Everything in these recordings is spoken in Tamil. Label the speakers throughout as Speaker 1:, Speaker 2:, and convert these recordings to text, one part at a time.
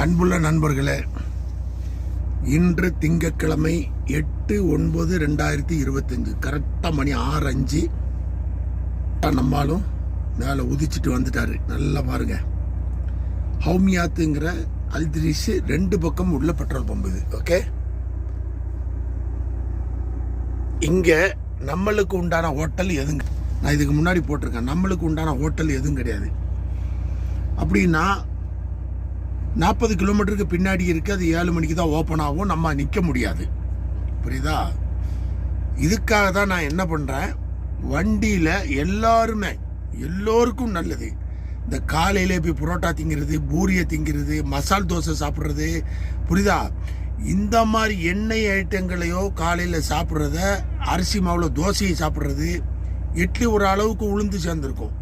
Speaker 1: அன்புள்ள நண்பர்களே இன்று திங்கக்கிழமை எட்டு ஒன்பது ரெண்டாயிரத்தி இருபத்தஞ்சு. கரெக்டாக மணி ஆறு அஞ்சு. நம்மளும் மேலே உதிச்சிட்டு வந்துட்டாரு. நல்லா பாருங்க. ஹவுமியாத்துங்கிற அல்திரிஷு ரெண்டு பக்கம் உள்ள பெட்ரோல் பம்பு இது. ஓகே இங்கே நம்மளுக்கு உண்டான ஹோட்டல் எதுங்க? நான் இதுக்கு முன்னாடி போட்டிருக்கேன். நம்மளுக்கு உண்டான ஹோட்டல் எதுவும் கிடையாது. அப்படின்னா நாற்பது கிலோமீட்டருக்கு பின்னாடி இருக்கு அது ஏழு மணிக்கு தான் ஓப்பன் ஆகும் நம்ம நிற்க முடியாது. புரியுதா? இதுக்காக தான் நான் என்ன பண்ணுறேன் வண்டியில் எல்லாருமே எல்லோருக்கும் நல்லது. இந்த காலையில் போய் புரோட்டா திங்கிறது பூரியை திங்கிறது மசால் தோசை சாப்பிட்றது புரியுதா? இந்த மாதிரி எண்ணெய் ஐட்டங்களையோ காலையில் சாப்பிட்றத அரிசி மாவில் தோசையை சாப்பிட்றது இட்லி ஒரு அளவுக்கு உளுந்து சேர்ந்துருக்கும்.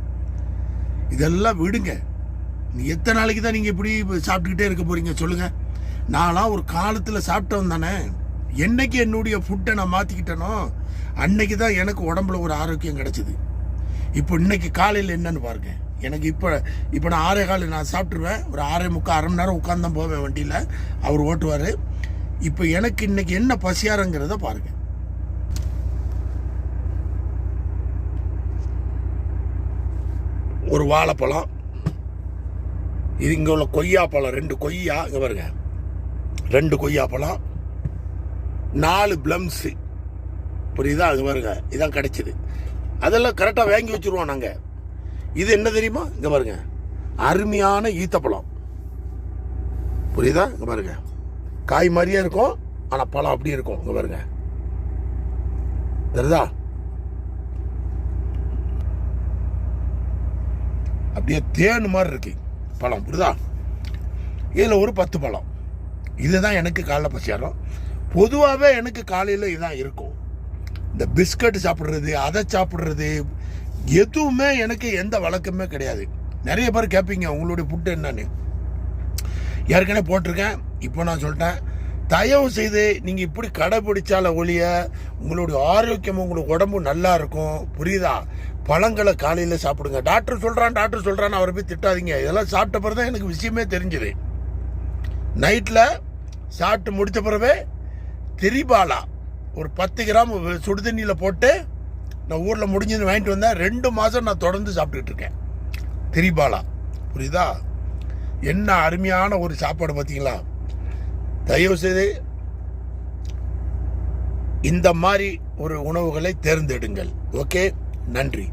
Speaker 1: இதெல்லாம் விடுங்க. எத்தனை நாளைக்கு தான் நீங்கள் இப்படி சாப்பிட்டுக்கிட்டே இருக்க போறீங்க சொல்லுங்கள் நான்லாம் ஒரு காலத்தில் சாப்பிட்டவன் தானே. என்னைக்கு என்னுடைய ஃபுட்டை நான் மாற்றிக்கிட்டேனோ அன்னைக்கு தான் எனக்கு உடம்புல ஒரு ஆரோக்கியம் கிடச்சிது. இப்போ இன்னைக்கு காலையில் என்னன்னு பாருங்க. எனக்கு இப்போ இப்போ நான் ஆறே கால் நான் சாப்பிட்ருவேன் ஒரு ஆறே முக்கால் அரை மணி நேரம் உட்காந்து தான் போவேன் வண்டியில். அவர் ஓட்டுவார். இப்போ எனக்கு இன்னைக்கு என்ன பசியாரங்கிறத பாருங்க. ஒரு வாழைப்பழம் இது இங்கே உள்ள கொய்யாப்பழம் ரெண்டு கொய்யா இங்கே பாருங்க. ரெண்டு கொய்யாப்பழம் நாலு பிளம்ஸு புரியுதா? அங்கே பாருங்க. இதான் கிடைச்சிது. அதெல்லாம் கரெக்டாக வாங்கி வச்சுருவோம் நாங்கள் இது என்ன தெரியுமா? இங்கே பாருங்க. அருமையான ஈத்தப்பழம். புரியுதா? இங்கே பாருங்க. காய் மாதிரியே இருக்கும் ஆனால் பழம் அப்படியே இருக்கும். இங்கே பாருங்க. தெரியுதா? அப்படியே தேன் மாதிரி இருக்கு. பழம் புரியுதா? இதில் ஒரு பத்து பழம். இதுதான் எனக்கு காலைல பசியாரம். பொதுவாகவே எனக்கு காலையில் இதுதான் இருக்கும். இந்த பிஸ்கட் சாப்பிட்றது அதை சாப்பிட்றது எதுவுமே எனக்கு எந்த வழக்கமே கிடையாது. நிறைய பேர் கேட்பீங்க உங்களுடைய ஃபுட்டு என்னன்னு. ஏற்கனவே போட்டிருக்கேன் இப்போ நான் சொல்லிட்டேன். தயவு செய்து நீங்கள் இப்படி கடைபிடிச்சால ஒழிய உங்களுடைய ஆரோக்கியம் உங்களுக்கு உடம்பு நல்லா இருக்கும். புரியுதா? பழங்களை காலையில் சாப்பிடுங்க. டாக்டர் சொல்கிறான் டாக்டர் சொல்கிறான்னு அவரை போய் திட்டாதீங்க. இதெல்லாம் சாப்பிட்ட பிறகு தான் எனக்கு விஷயமே தெரிஞ்சுது. நைட்டில் சாப்பிட்டு முடித்த பிறகு திரிபாலா ஒரு பத்து கிராம் சுடுதண்ணியில் போட்டு நான் ஊரில் முடிஞ்சது வாங்கிட்டு வந்தேன். ரெண்டு மாதம் நான் தொடர்ந்து சாப்பிட்டுட்டு இருக்கேன். திரிபாலா. புரியுதா? என்ன அருமையான ஒரு சாப்பாடு பார்த்தீங்களா தயவு செய்து இந்த மாதிரி ஒரு உணவுகளை தேர்ந்தெடுங்கள். ஓகே? நன்றி.